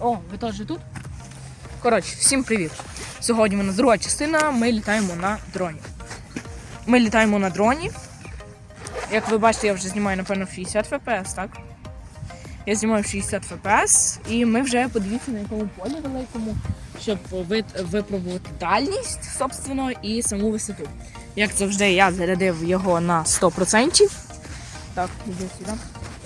О, ви теж тут? Коротше, всім привіт. Сьогодні у нас друга частина. Ми літаємо на дроні. Ми літаємо на дроні. Як ви бачите, я вже знімаю, напевно, 60 FPS, так? Я знімаю 60 FPS, і ми вже подивіться на якому полі великому, щоб випробувати дальність, собственно, і саму висоту. Як завжди, я зарядив його на 100%. Так, іди сюди.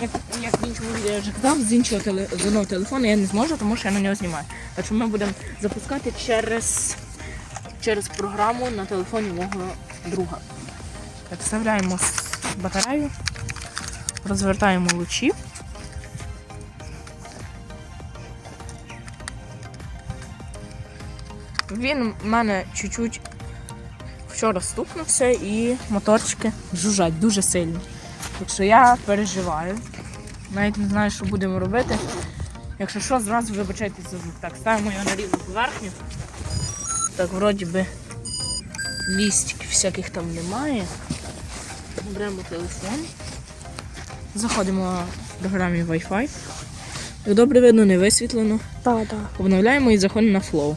Як, як в відео я вже казав, з іншого теле, з одного телефону я не зможу, тому що я на нього знімаю. Так що ми будемо запускати через, через програму на телефоні мого друга. Так, вставляємо батарею, розвертаємо лучі. Він в мене чуть-чуть вчора стукнувся і моторчики жужжать дуже сильно. Так що я переживаю. Навіть не знаю, що будемо робити. Якщо що, зразу вибачайте за звук. Так, ставимо його на рівну поверхню. Так, вроді би лістиків всяких там немає. Беремо телефон. Заходимо в програмі Wi-Fi. Як добре видно, не висвітлено. Так, так. Обновляємо і заходимо на Flow.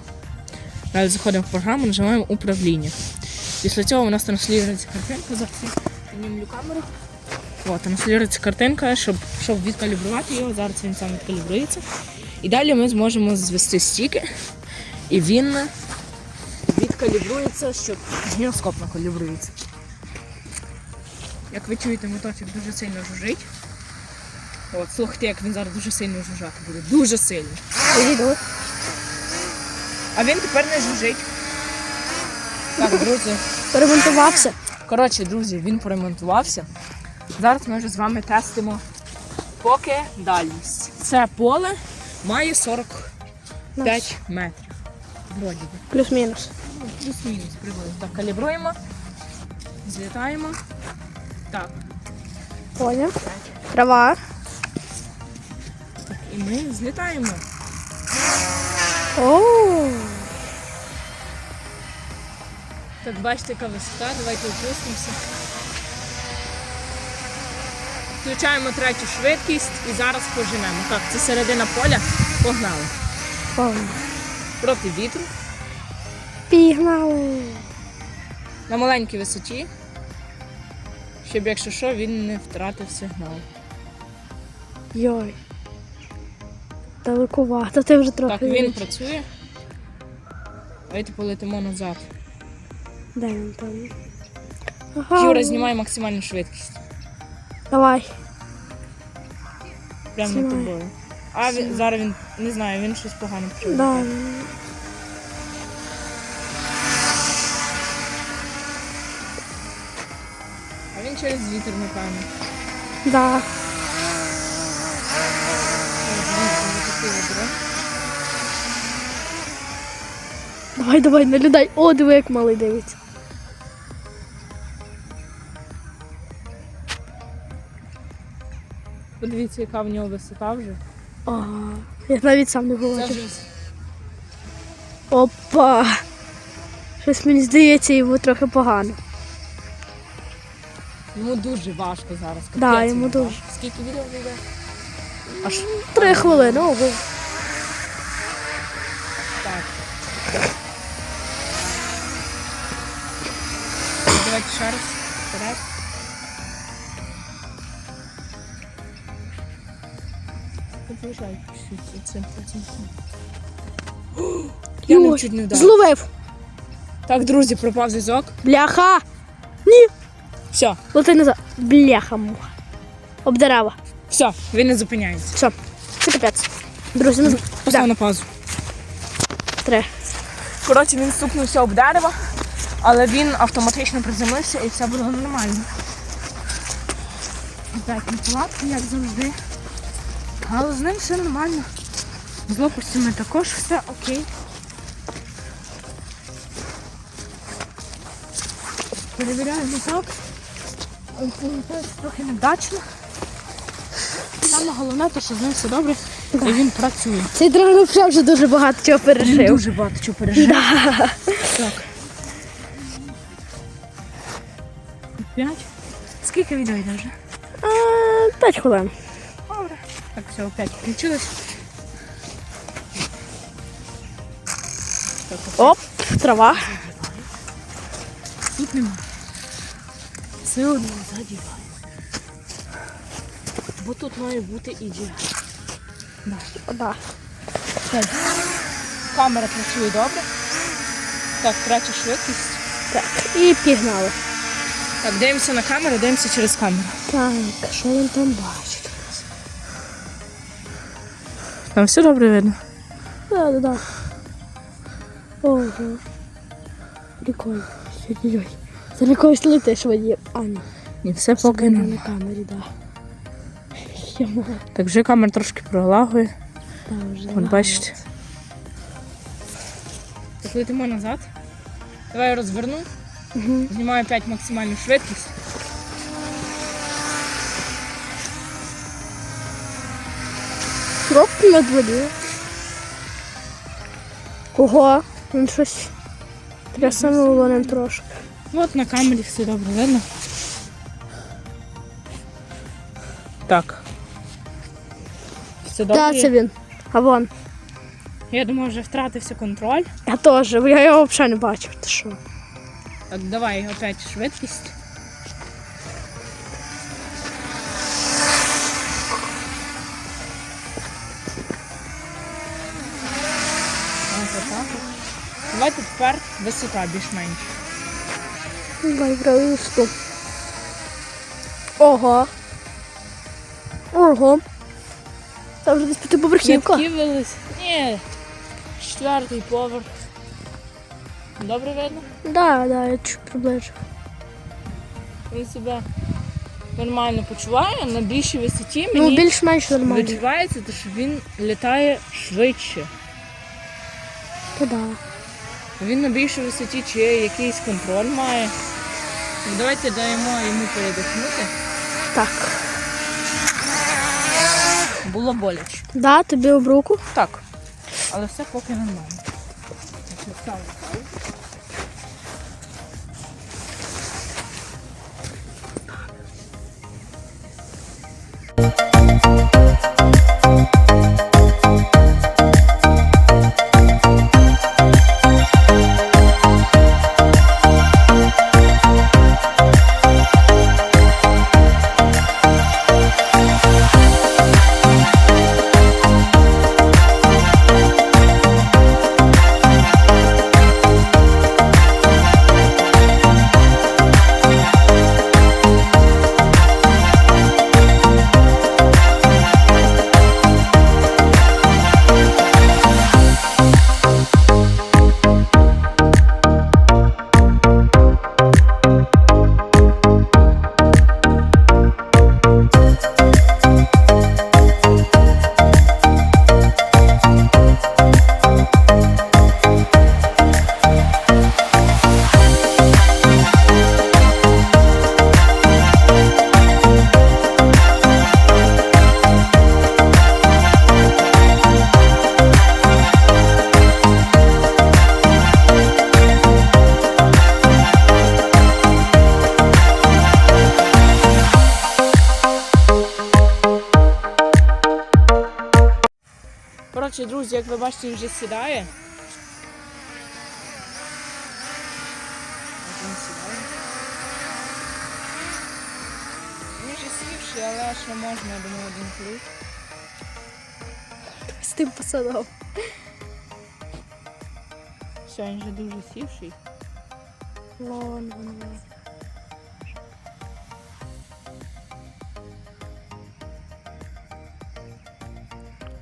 Далі заходимо в програму, нажимаємо управління. Після цього у нас транслюється картинка, зараз я піднімлю камеру. От, транслюється картинка, щоб, щоб відкалібрувати його, зараз він сам відкалібрується. І далі ми зможемо звести стіки, і він відкалібрується, щоб гіроскопно калібрується. Як ви чуєте, моточок дуже сильно жужить. От, слухайте, як він зараз дуже сильно жужжати буде. Дуже сильно. А він тепер не жужить. Так, друзі. Перемонтувався. Коротше, друзі, він поремонтувався. Зараз ми вже з вами тестимо поки дальність. Це поле має 45 метрів. Вроді би. Плюс-мінус. Ну, Плюс-мінус приблизно. Так, калібруємо. Злітаємо. Так, Поняв. Трава. так, і ми злітаємо. О, Так, бачите, яка висота, давайте опустимося. Включаємо третю швидкість і зараз поженемо. Так, це середина поля. Погнали. Поняв. Проти вітру. Пігнали. на маленькій висоті, щоб якщо що, він не втратив сигнал. Йой. Далекувато, ти вже трохи. Так, він відійшов. працює. Давайте полетимо назад. Де він там? Ага. Юра, знімай максимальну швидкість. Давай. Прямо над тобою. А він, зараз він не знаю, він щось погано почує. Да. А він через вітер, напевно. Да. Давай, давай, не людей. О, диви, як малий дивиться. Подивіться, яка в нього висота вже. Ага. Я навіть сам не Це Опа. Щось мені здається, йому трохи погано. йому дуже важко зараз. Да, капець йому дуже. важко. Скільки відео вийде? Аж Три хвилини, ого. Так. Давайте ще раз. Вперед. Цим. Я не чуть не вдарив. Зловив. Так, друзі, пропав зв'язок. Бляха. Ні. Все, Лети назад. Бляха муха. Об дерева. все, він не зупиняється. Все. Це капець. Друзі, ну Постав да. на паузу. три. Коротше, він стукнувся об дерево, але він автоматично приземлився і все було нормально. Опять неполадки, як завжди. Але з ним все нормально. З лопастями також все окей. Перевіряємо так. Трохи невдачно. Саме головне, те, що з ним все добре і він працює. Цей дрон вже вже дуже багато чого Він пережив. дуже багато чого пережив. Так. П'ять. Скільки відео йде вже? А, П'ять хвилин. Так, все, опять включилось. Оп, трава. Тут нема. Все одно задіваю. Бо тут має бути ідеально. Да. Так. Камера працює добре. Так, третя швидкість. Так, і пігнали. Так, дивимося на камеру, дивимося через камеру. Так, що він там бачить? Там все добре видно. Да, да, да. Ого. Прикольно. Ой-ой-ой. Це на когось летиш водієм. А, ні. Ні, все Поки поки на камері, да. Йома. Так, вже камера трошки пролагує. Там вже. От бачите. Так летимо назад. Давай я розверну. Угу. Знімаю 5 максимальну швидкість. Пробки над водою. Ого, він щось трясануло ним трошки. От на камері все добре видно. Так. Все добре. Так, це він. А вон. Я думаю, вже втратився контроль. Я теж, я його взагалі не бачив. Ти що? Так, давай опять швидкість. Давайте тепер висота більш-менш. Давай. Ого. Ого. Це вже десь п'ятиповерхівка. Відкинулись. Ні. Четвертий поверх. Добре видно? Да, да, я чуть приближу. Він себе нормально почуває на більшій висоті. Ну, більш-менш нормально. відчувається, що він літає швидше. То да. Він на більшій висоті чи якийсь контроль має. Давайте даємо йому передихнути. Так. Було боляче. Да, тобі об руку. Так. Але все поки нормально. Так, Коротше, друзі, як ви бачите, він вже сідає. Він сідає. Він вже сівший, але ще можна, я думаю, один клик. З тим пацаном. Все, він вже дуже сівший. Вон, вон, вон.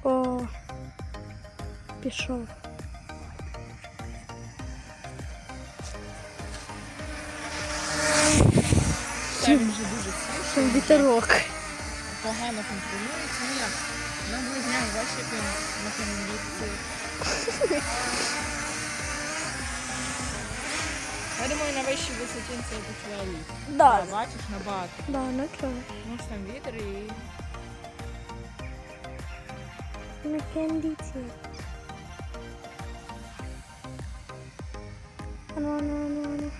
О, пішов. Все, вже дуже. Там вітерок. Погано контролюється. Ну як? На близнях, бачиш, як він на конвікції. Я думаю, на вищій висоті це почуває ліс. Да, Бачиш, набагато. да, ну чого. Ну, там вітер і На кондиції. Ану, ану, ану, ану.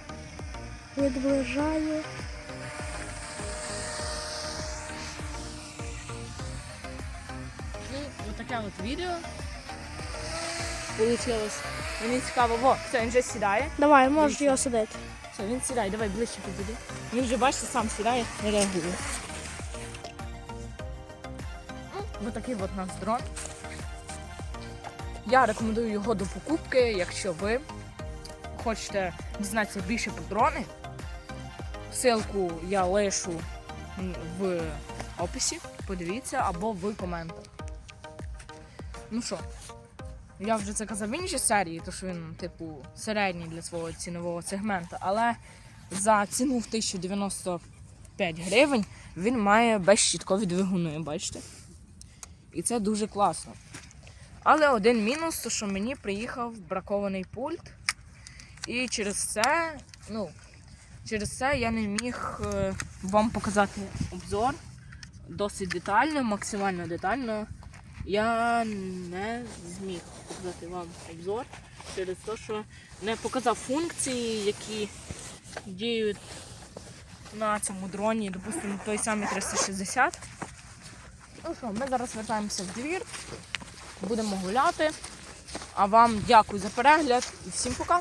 Відближаю. Ну, от таке от відео. Получилось. Мені цікаво, во, все, він вже сідає. Давай, можеш його садити. Все, він сідає, давай ближче підійди. Він вже бачите, сам сідає, не реагує. Ну, Ось такий от у нас дрон. Я рекомендую його до покупки, якщо ви хочете дізнатися більше про дрони. Ссылку я лишу в описі, подивіться, або в коментах. Ну що, я вже це казав в іншій серії, то що він, типу, середній для свого цінового сегменту, але за ціну в 1095 гривень він має безщіткові двигуни, бачите? І це дуже класно. Але один мінус, то що мені приїхав бракований пульт. І через це, ну, через це я не міг е, вам показати обзор досить детально, максимально детально. Я не зміг показати вам обзор через те, що не показав функції, які діють на цьому дроні, допустимо, той самий 360. Ну що, ми зараз вертаємося в двір, будемо гуляти. А вам дякую за перегляд і всім пока!